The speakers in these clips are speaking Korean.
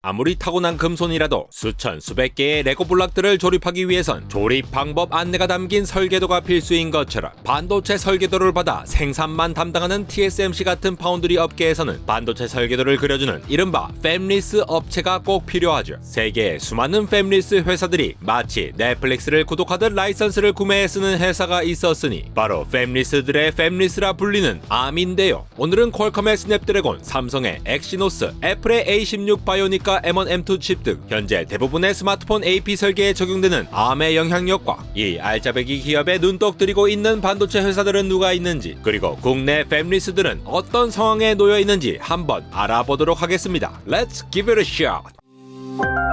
아무리 타고난 금손이라도 수천 수백 개의 레고 블록들을 조립하기 위해선 조립 방법 안내가 담긴 설계도가 필수인 것처럼 반도체 설계도를 받아 생산만 담당하는 TSMC 같은 파운드리 업계에서는 반도체 설계도를 그려주는 이른바 팹리스 업체가 꼭 필요하죠. 세계의 수많은 팹리스 회사들이 마치 넷플릭스를 구독하듯 라이선스를 구매해 쓰는 회사가 있었으니 바로 팹리스들의 팹리스라 불리는 암인데요. 오늘은 퀄컴의 스냅드래곤, 삼성의 엑시노스, 애플의 A16 바이오 니카 M1, M2 칩 등 현재 대부분의 스마트폰 AP 설계에 적용되는 암의 영향력과 이 알짜배기 기업에 눈독 들이고 있는 반도체 회사들은 누가 있는지 그리고 국내 팹리스들은 어떤 상황에 놓여 있는지 한번 알아보도록 하겠습니다. Let's give it a shot.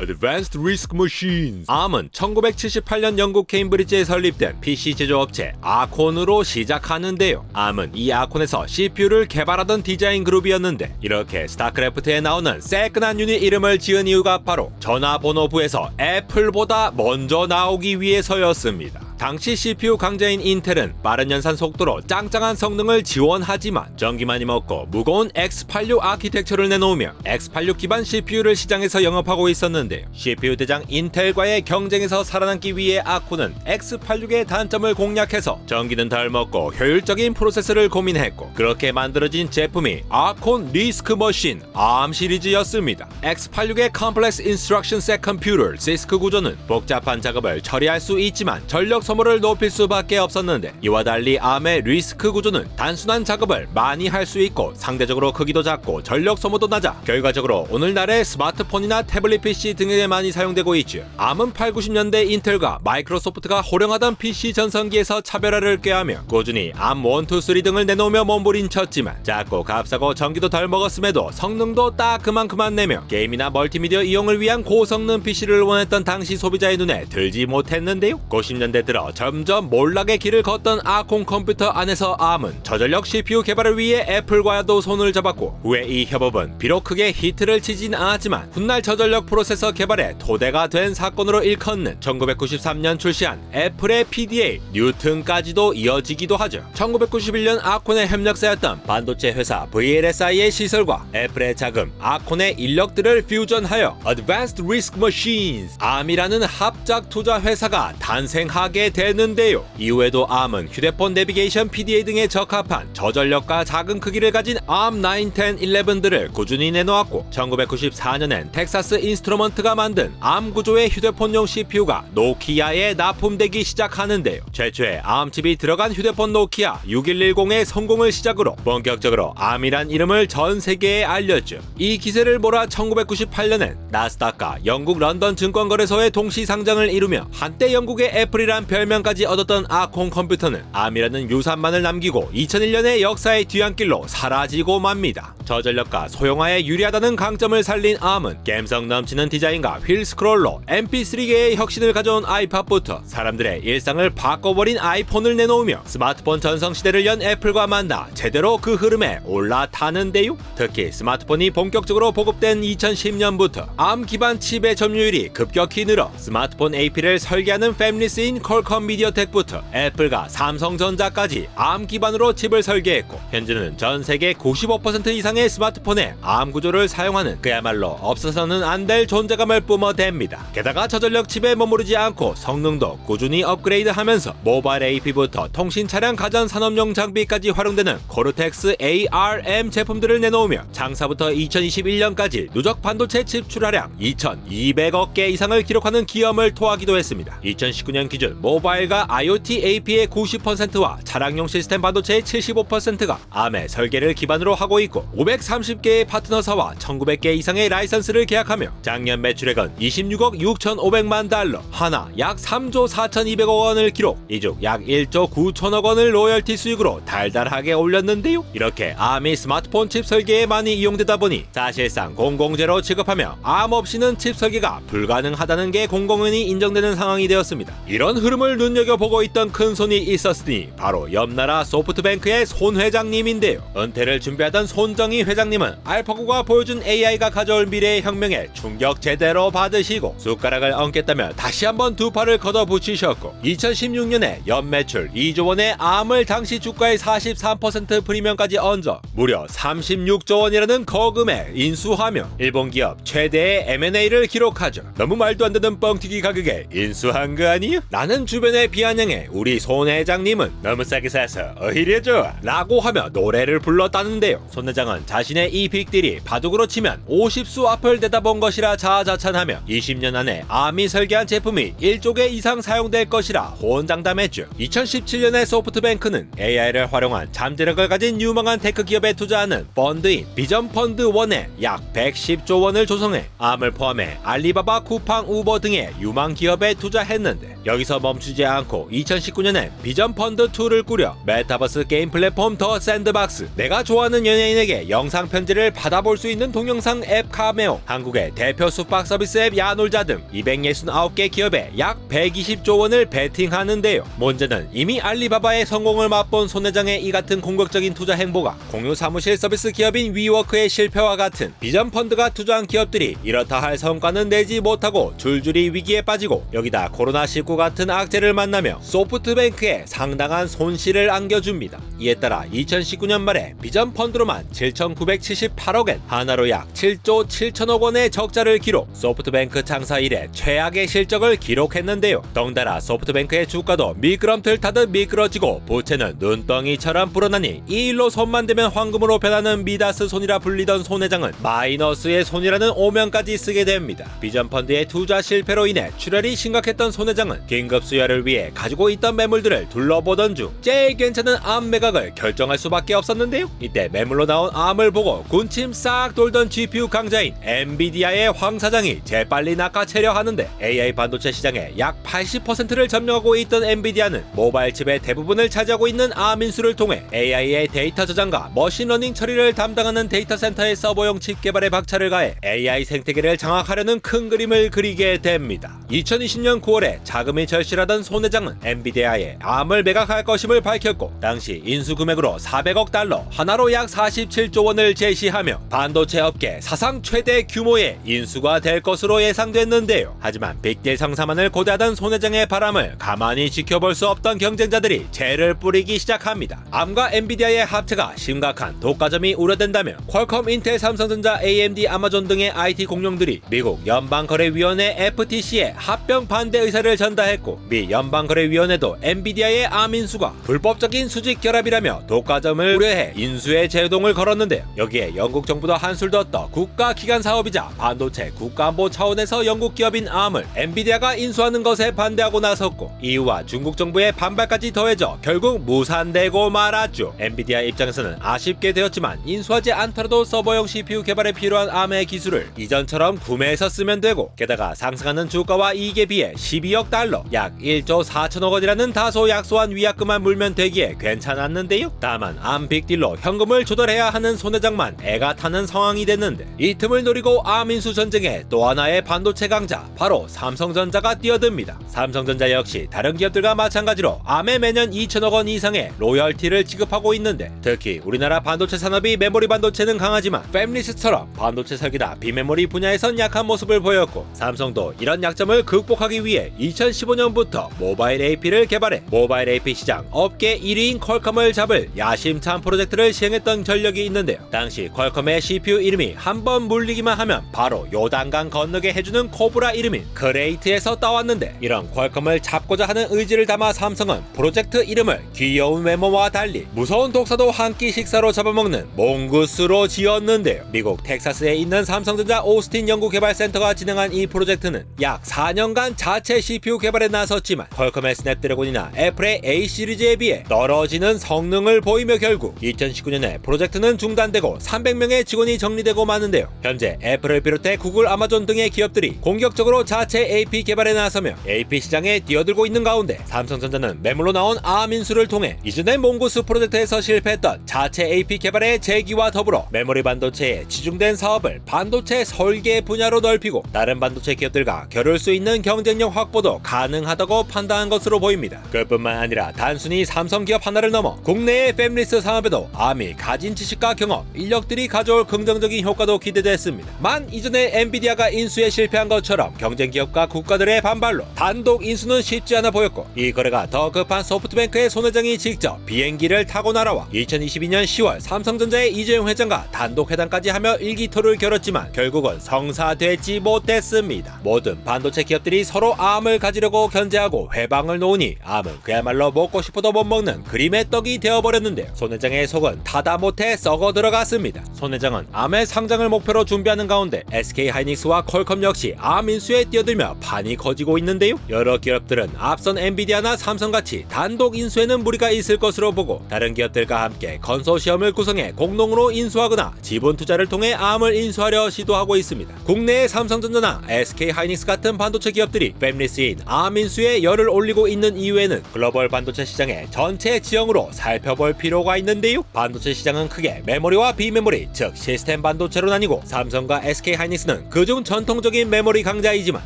Advanced Risk Machines. 암은 1978년 영국 케임브리지에 설립된 PC 제조업체 아콘으로 시작하는데요. 암은 이 아콘에서 CPU를 개발하던 디자인 그룹이었는데 이렇게 스타크래프트에 나오는 새끈한 유닛 이름을 지은 이유가 바로 전화번호부에서 애플보다 먼저 나오기 위해서였습니다. 당시 CPU 강자인 인텔은 빠른 연산 속도로 짱짱한 성능을 지원하지만 전기만이 먹고 무거운 X86 아키텍처를 내놓으며 X86 기반 CPU를 시장에서 영업하고 있었는데요. CPU 대장 인텔과의 경쟁에서 살아남기 위해 아코는 X86의 단점을 공략해서 전기는 덜 먹고 효율적인 프로세서를 고민했고 그렇게 만들어진 제품이 아콘 리스크 머신 ARM 시리즈였습니다. X86의 Complex Instruction Set Computer CISC 구조는 복잡한 작업을 처리할 수 있지만 전력 소모를 높일 수밖에 없었는데 이와 달리 ARM의 리스크 구조는 단순한 작업을 많이 할 수 있고 상대적으로 크기도 작고 전력 소모도 낮아 결과적으로 오늘날의 스마트폰이나 태블릿 PC 등에 많이 사용되고 있죠. ARM은 8, 90년대 인텔과 마이크로소프트가 호령하던 PC 전성기에서 차별화를 꾀하며 꾸준히 ARM 1, 2, 3 등을 내놓으며 몸부림쳤지만 작고 값싸고 전기도 덜 먹었음에도 성능도 딱 그만큼만 내며 게임이나 멀티미디어 이용을 위한 고성능 PC를 원했던 당시 소비자의 눈에 들지 못했는데요. 90년대 들어 점점 몰락의 길을 걷던 아콘 컴퓨터 안에서 ARM은 저전력 CPU 개발을 위해 애플과도 손을 잡았고 후에 이 협업은 비록 크게 히트를 치진 않았지만 훗날 저전력 프로세서 개발에 토대가 된 사건으로 일컫는 1993년 출시한 애플의 PDA 뉴튼까지도 이어지기도 하죠. 1991년 아콘의 협력사였던 반도체 회사 VLSI의 시설과 애플의 자금 아콘의 인력들을 퓨전하여 Advanced Risk Machines ARM이라는 합작 투자 회사가 탄생하게 되는데요. 이후에도 ARM은 휴대폰 내비게이션 PDA 등에 적합한 저전력과 작은 크기를 가진 ARM 9, 10, 11들을 꾸준히 내놓았고 1994년엔 텍사스 인스트루먼트가 만든 ARM 구조의 휴대폰용 CPU가 노키아에 납품되기 시작하는데요. 최초의 ARM 칩이 들어간 휴대폰 노키아 6110의 성공을 시작으로 본격적으로 ARM이란 이름을 전 세계에 알렸죠. 이 기세를 몰아 1998년엔 나스닥과 영국 런던 증권거래소의 동시 상장을 이루며 한때 영국의 애플이란 별 명까지 얻었던 아콘 컴퓨터는 ARM이라는 유산만을 남기고 2001년에 역사의 뒤안길로 사라지고 맙니다. 저전력과 소형화에 유리하다는 강점을 살린 ARM은 감성 넘치는 디자인과 휠 스크롤로 MP3계의 혁신을 가져온 아이팟부터 사람들의 일상을 바꿔버린 아이폰을 내놓으며 스마트폰 전성 시대를 연 애플과 만나 제대로 그 흐름에 올라타는데요. 특히 스마트폰이 본격적으로 보급된 2010년부터 ARM 기반 칩의 점유율이 급격히 늘어 스마트폰 AP를 설계하는 패밀리스인 퀄컴 미디어텍부터 애플과 삼성전자까지 ARM 기반으로 칩을 설계했고 현재는 전 세계 95% 이상의 스마트폰에 ARM 구조를 사용하는 그야말로 없어서는 안 될 존재감을 뿜어댑니다. 게다가 저전력 칩에 머무르지 않고 성능도 꾸준히 업그레이드하면서 모바일 AP부터 통신 차량 가전 산업용 장비까지 활용되는 코르텍스 ARM 제품들을 내놓으며 장사부터 2021년까지 누적 반도체 칩 출하량 2,200억 개 이상을 기록하는 기염을 토하기도 했습니다. 2019년 기준 모바일과 IoT AP의 90%와 차량용 시스템 반도체의 75%가 ARM의 설계를 기반으로 하고 있고 530개의 파트너사와 1,900개 이상의 라이선스를 계약하며 작년 매출액은 26억 6,500만 달러, 하나 약 3조 4,200억 원을 기록, 이중 약 1조 9천억 원을 로열티 수익으로 달달하게 올렸는데요. 이렇게 ARM이 스마트폰 칩 설계에 많이 이용되다 보니 사실상 공공재로 취급하며 ARM 없이는 칩 설계가 불가능하다는 게 공공연히 인정되는 상황이 되었습니다. 이런 흐름 을 이름을 눈여겨보고 있던 큰 손이 있었으니 바로 옆나라 소프트뱅크의 손 회장님인데요. 은퇴를 준비하던 손정희 회장님은 알파고가 보여준 AI가 가져올 미래의 혁명에 충격 제대로 받으시고 숟가락을 얹겠다며 다시 한번 두 팔을 걷어붙이셨고 2016년에 연매출 2조 원의 암을 당시 주가의 43% 프리미엄까지 얹어 무려 36조 원이라는 거금에 인수하며 일본 기업 최대의 M&A를 기록하죠. 너무 말도 안 되는 뻥튀기 가격에 인수한 거 아니요? 라는 주변에 비아냥해 우리 손 회장님은 너무 싸게 사서 오히려 좋아 라고 하며 노래를 불렀다는데요. 손 회장은 자신의 이 빅딜이 바둑으로 치면 50수 앞을 내다본 것이라 자아자찬하며 20년 안에 암이 설계한 제품이 1조 개 이상 사용될 것이라 호언장담했죠. 2017년에 소프트뱅크는 AI를 활용한 잠재력을 가진 유망한 테크 기업에 투자하는 펀드인 비전 펀드 1에 약 110조 원을 조성해 암을 포함해 알리바바, 쿠팡, 우버 등의 유망 기업에 투자했는데 여기서 멈 추지 않고 2019년에 비전 펀드 2를 꾸려 메타버스 게임 플랫폼 더 샌드박스 내가 좋아하는 연예인에게 영상 편지를 받아볼 수 있는 동영상 앱 카메오 한국의 대표 숙박 서비스 앱 야놀자 등 269개 기업에 약 120조 원을 베팅하는데요. 문제는 이미 알리바바의 성공을 맛본 손 회장의 이 같은 공격적인 투자 행보가 공유 사무실 서비스 기업인 위워크의 실패와 같은 비전 펀드가 투자한 기업들이 이렇다 할 성과는 내지 못하고 줄줄이 위기에 빠지고 여기다 코로나19 같은 악 재를 만나며 소프트뱅크에 상당한 손실을 안겨줍니다. 이에 따라 2019년 말에 비전 펀드로만 7,978억엔 하나로 약 7조 7천억 원의 적자를 기록 소프트뱅크 창사 이래 최악의 실적을 기록했는데요. 덩달아 소프트뱅크의 주가도 미끄럼틀 타듯 미끄러지고 부채는 눈덩이처럼 불어나니 이 일로 손만 대면 황금으로 변하는 미다스 손이라 불리던 손 회장은 마이너스의 손이라는 오명까지 쓰게 됩니다. 비전 펀드의 투자 실패로 인해 출혈이 심각했던 손 회장은 긴급 수 혈을 위해 가지고 있던 매물들을 둘러보던 중 제일 괜찮은 암 매각을 결정할 수밖에 없었는데요. 이때 매물로 나온 암을 보고 군침 싹 돌던 GPU 강자인 엔비디아의 황 사장이 재빨리 낚아채려 하는데 AI 반도체 시장의 약 80%를 점령하고 있던 엔비디아는 모바일 칩의 대부분을 차지하고 있는 암 인수를 통해 AI의 데이터 저장과 머신러닝 처리를 담당하는 데이터 센터의 서버용 칩 개발에 박차를 가해 AI 생태계를 장악하려는 큰 그림을 그리게 됩니다. 2020년 9월에 자금이 절실하 던 손 회장은 엔비디아에 암을 매각할 것임을 밝혔고 당시 인수 금액으로 400억 달러 하나로 약 47조 원을 제시하며 반도체 업계 사상 최대 규모의 인수가 될 것으로 예상됐는데요. 하지만 빅딜 성사만을 고대하던 손 회장의 바람을 가만히 지켜볼 수 없던 경쟁자들이 재를 뿌리기 시작합니다. 암과 엔비디아의 합체가 심각한 독과점이 우려된다며 퀄컴, 인텔, 삼성전자, AMD, 아마존 등의 IT 공룡들이 미국 연방거래위원회 FTC에 합병 반대 의사를 전달했고 미 연방거래위원회도 엔비디아의 암 인수가 불법적인 수직 결합이라며 독과점을 우려해 인수에 제동을 걸었는데요. 여기에 영국 정부도 한술 더 떠 국가 기관 사업이자 반도체 국가안보 차원에서 영국 기업인 암을 엔비디아가 인수하는 것에 반대하고 나섰고 이유와 중국 정부의 반발까지 더해져 결국 무산되고 말았죠. 엔비디아 입장에서는 아쉽게 되었지만 인수하지 않더라도 서버용 CPU 개발에 필요한 암의 기술을 이전처럼 구매해서 쓰면 되고 게다가 상승하는 주가와 이익에 비해 12억 달러 약 1조 4천억 원이라는 다소 약소한 위약금만 물면 되기에 괜찮았는데요. 다만 암 빅딜로 현금을 조달해야 하는 손 회장만 애가 타는 상황이 됐는데 이 틈을 노리고 암 인수 전쟁에 또 하나의 반도체 강자 바로 삼성전자가 뛰어듭니다. 삼성전자 역시 다른 기업들과 마찬가지로 암에 매년 2천억 원 이상의 로열티를 지급하고 있는데 특히 우리나라 반도체 산업이 메모리 반도체는 강하지만 팹리스처럼 반도체 설계나 비메모리 분야에선 약한 모습을 보였고 삼성도 이런 약점을 극복하기 위해 2015년부터 모바일 AP를 개발해 모바일 AP 시장 업계 1위인 퀄컴을 잡을 야심찬 프로젝트를 시행했던 전력이 있는데요. 당시 퀄컴의 CPU 이름이 한 번 물리기만 하면 바로 요단강 건너게 해주는 코브라 이름인 그레이트에서 따왔는데 이런 퀄컴을 잡고자 하는 의지를 담아 삼성은 프로젝트 이름을 귀여운 외모와 달리 무서운 독사도 한 끼 식사로 잡아먹는 몽구스로 지었는데요. 미국 텍사스에 있는 삼성전자 오스틴 연구개발센터가 진행한 이 프로젝트는 약 4년간 자체 CPU 개발에 나 섰지만 퀄컴의 스냅드래곤이나 애플의 A 시리즈에 비해 떨어지는 성능을 보이며 결국 2019년에 프로젝트는 중단되고 300명의 직원이 정리되고 마는데요. 현재 애플을 비롯해 구글, 아마존 등의 기업들이 공격적으로 자체 AP 개발에 나서며 AP 시장에 뛰어들고 있는 가운데 삼성전자는 매물로 나온 아민수를 통해 이전의 몽고스 프로젝트에서 실패했던 자체 AP 개발의 재기와 더불어 메모리 반도체에 치중된 사업을 반도체 설계 분야로 넓히고 다른 반도체 기업들과 겨룰 수 있는 경쟁력 확보도 가능하다고 필요하다고 판단한 것으로 보입니다. 그뿐만 아니라 단순히 삼성 기업 하나를 넘어 국내의 팹리스 산업에도 암이 가진 지식과 경험, 인력들이 가져올 긍정적인 효과도 기대됐습니다. 만 이전에 엔비디아가 인수에 실패한 것처럼 경쟁 기업과 국가들의 반발로 단독 인수는 쉽지 않아 보였고 이 거래가 더 급한 소프트뱅크의 손 회장이 직접 비행기를 타고 날아와 2022년 10월 삼성전자의 이재용 회장과 단독 회담까지 하며 일기토를 겨뤘지만 결국은 성사되지 못했습니다. 모든 반도체 기업들이 서로 암을 가지려고 견제 하고 회방을 놓으니 암은 그야말로 먹고 싶어도 못 먹는 그림의 떡이 되어버렸는데요. 손 회장의 속은 타다 못해 썩어 들어갔습니다. 손 회장은 암의 상장을 목표로 준비하는 가운데 SK 하이닉스와 퀄컴 역시 암 인수에 뛰어들며 판이 커지고 있는데요. 여러 기업들은 앞선 엔비디아나 삼성같이 단독 인수에는 무리가 있을 것으로 보고 다른 기업들과 함께 건소시엄을 구성해 공동으로 인수하거나 지분 투자를 통해 암을 인수하려 시도하고 있습니다. 국내의 삼성전자나 SK 하이닉스 같은 반도체 기업들이 팹리스인 암 인수에 열을 올리고 있는 이유에는 글로벌 반도체 시장의 전체 지형으로 살펴볼 필요가 있는데요. 반도체 시장은 크게 메모리와 비메모리, 즉 시스템 반도체로 나뉘고 삼성과 SK 하이닉스는 그중 전통적인 메모리 강자이지만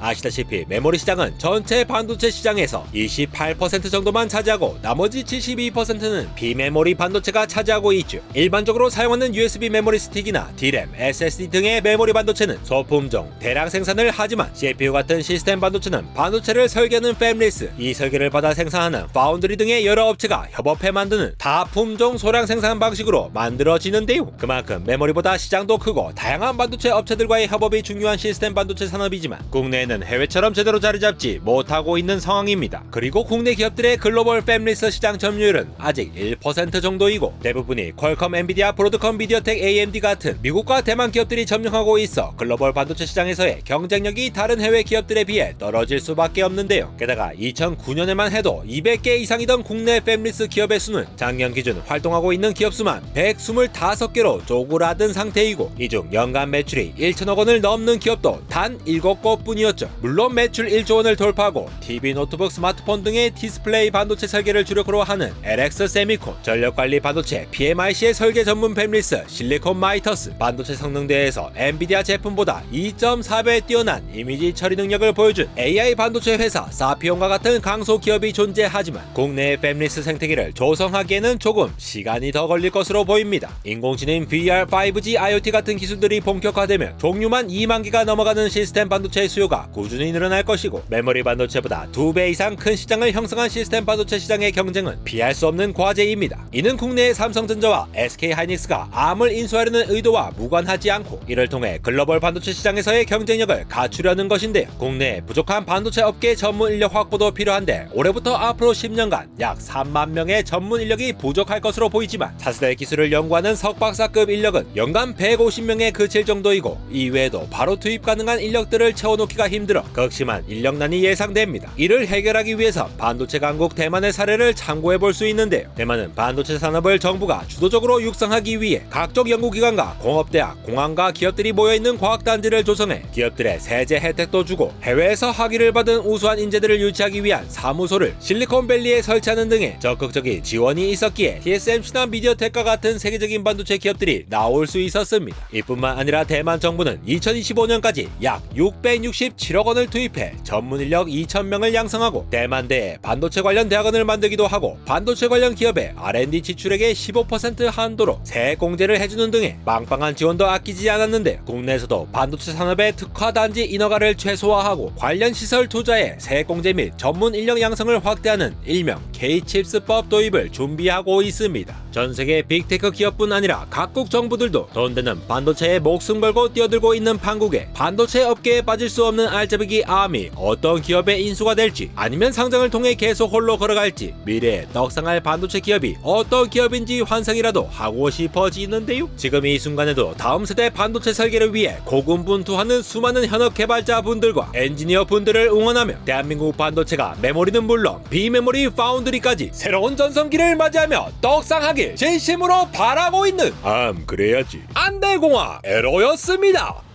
아시다시피 메모리 시장은 전체 반도체 시장에서 28% 정도만 차지하고 나머지 72%는 비메모리 반도체가 차지하고 있죠. 일반적으로 사용하는 USB 메모리 스틱이나 D램, SSD 등의 메모리 반도체는 소품종, 대량 생산을 하지만 CPU 같은 시스템 반도체는 반도체를 설계하는 팹리스, 이 설계를 받아 생산하는 파운드리 등의 여러 업체가 협업해 만드는 다품종 소량 생산 방식으로 만들어지는데요. 그만큼 메모리보다 시장도 크고 다양한 반도체 업체들과의 협업이 중요한 시스템 반도체 산업이지만 국내에는 해외처럼 제대로 자리 잡지 못하고 있는 상황입니다. 그리고 국내 기업들의 글로벌 팹리스 시장 점유율은 아직 1% 정도이고 대부분이 퀄컴, 엔비디아, 브로드컴, 미디어텍, AMD 같은 미국과 대만 기업들이 점령하고 있어 글로벌 반도체 시장에서의 경쟁력이 다른 해외 기업들에 비해 떨어질 수밖에 없는데요. 게다가 2009년에만 해도 200개 이상이던 국내 팹리스 기업의 수는 작년 기준 활동하고 있는 기업 수만 125개로 쪼그라든 상태이고 이 중 연간 매출이 1천억 원을 넘는 기업도 단 7곳 뿐이었죠. 물론 매출 1조 원을 돌파하고 TV, 노트북, 스마트폰 등의 디스플레이 반도체 설계를 주력으로 하는 LX 세미콘, 전력관리 반도체 PMIC의 설계 전문 팹리스 실리콘 마이터스, 반도체 성능대에서 엔비디아 제품보다 2.4배 뛰어난 이미지 처리 능력을 보여준 AI 반도체 회사 사 피온과 같은 강소 기업이 존재하지만 국내의 팹리스 생태계를 조성하기에는 조금 시간이 더 걸릴 것으로 보입니다. 인공지능 VR, 5G, IoT 같은 기술들이 본격화되면 종류만 2만 개가 넘어가는 시스템 반도체의 수요가 꾸준히 늘어날 것이고 메모리 반도체보다 2배 이상 큰 시장을 형성한 시스템 반도체 시장의 경쟁은 피할 수 없는 과제입니다. 이는 국내의 삼성전자와 SK 하이닉스가 암을 인수하려는 의도와 무관하지 않고 이를 통해 글로벌 반도체 시장에서의 경쟁력을 갖추려는 것인데요. 국내 부족한 반도체 업계 전문 인력 확보도 필요한데 올해부터 앞으로 10년간 약 3만 명의 전문 인력이 부족할 것으로 보이지만 차세대 기술을 연구하는 석박사급 인력은 연간 150명에 그칠 정도이고 이외에도 바로 투입 가능한 인력들을 채워놓기가 힘들어 극심한 인력난이 예상됩니다. 이를 해결하기 위해서 반도체 강국 대만의 사례를 참고해 볼 수 있는데요. 대만은 반도체 산업을 정부가 주도적으로 육성하기 위해 각종 연구기관과 공업대학, 공항과 기업들이 모여있는 과학단지를 조성해 기업들의 세제 혜택도 주고 해외에서 학위를 받은 우수한 인재들을 유치하기 위한 사무소를 실리콘밸리에 설치하는 등의 적극적인 지원이 있었기에 TSMC나 미디어텍과 같은 세계적인 반도체 기업들이 나올 수 있었습니다. 이뿐만 아니라 대만 정부는 2025년까지 약 667억 원을 투입해 전문 인력 2,000명을 양성하고 대만대에 반도체 관련 대학원을 만들기도 하고 반도체 관련 기업의 R&D 지출액의 15% 한도로 세액 공제를 해주는 등의 빵빵한 지원도 아끼지 않았는데 국내에서도 반도체 산업의 특화 단지 인허가를 최소화하고 관련 시설 투자에 세액 공제 및 전문 인력 양성을 확대하는 일명 K-칩스법 도입을 준비하고 있습니다. 전 세계 빅테크 기업뿐 아니라 각국 정부들도 돈 되는 반도체에 목숨 걸고 뛰어들고 있는 판국에 반도체 업계에 빠질 수 없는 알짜배기 암이 어떤 기업의 인수가 될지 아니면 상장을 통해 계속 홀로 걸어갈지 미래에 떡상할 반도체 기업이 어떤 기업인지 환상이라도 하고 싶어지는데요. 지금 이 순간에도 다음 세대 반도체 설계를 위해 고군분투하는 수많은 현업 개발자 분들과 엔지니어 분들을 응원하며 대한민국 반도체가 메모리는 물론 비메모리 파운드 리까지 새로운 전성기를 맞이하며 떡상하길 진심으로 바라고 있는 암 그래야지 안대공화 에로였습니다.